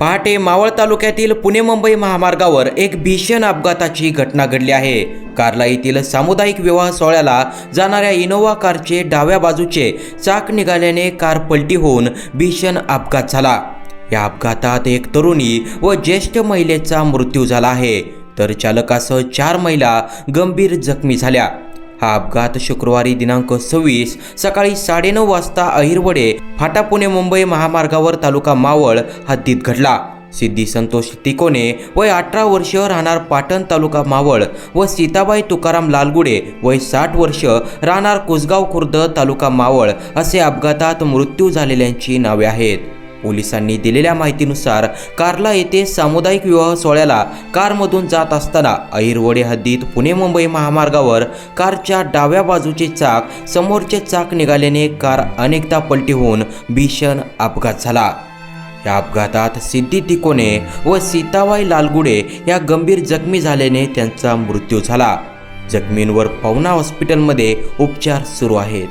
पहाटे मावळ तालुक्यातील पुणे मुंबई महामार्गावर एक भीषण अपघाताची घटना घडली आहे. कार्ला येथील सामुदायिक विवाह सोहळ्याला जाणाऱ्या इनोव्हा कारचे डाव्या बाजूचे चाक निघाल्याने कार पलटी होऊन भीषण अपघात झाला. या अपघातात एक तरुणी व ज्येष्ठ महिलेचा मृत्यू झाला आहे. तर चालकासह चार महिला गंभीर जखमी झाल्या. हा अपघात शुक्रवारी दिनांक सव्वीस सकाळी साडेनऊ वाजता अहिरवडे फाटा पुणे मुंबई महामार्गावर तालुका मावळ हद्दीत घडला. सिद्धी संतोष तिकोने वय अठरा वर्ष राहणार पाटण तालुका मावळ व सीताबाई तुकाराम लालगुडे वय साठ वर्ष राहणार कुसगाव खुर्द तालुका मावळ असे अपघातात मृत्यू झालेल्यांची नावे आहेत. पोलिसांनी दिलेल्या माहितीनुसार कारला येथे सामुदायिक विवाह सोहळ्याला कारमधून जात असताना अहिरवडे हद्दीत पुणे मुंबई महामार्गावर कारच्या डाव्या बाजूचे चाक समोरचे चाक निघाल्याने कार अनेकदा पलटी होऊन भीषण अपघात झाला. या अपघातात सिद्धी तिकोने व सीताबाई लालगुडे या गंभीर जखमी झाल्याने त्यांचा मृत्यू झाला. जखमींवर पवना हॉस्पिटलमध्ये उपचार सुरू आहेत.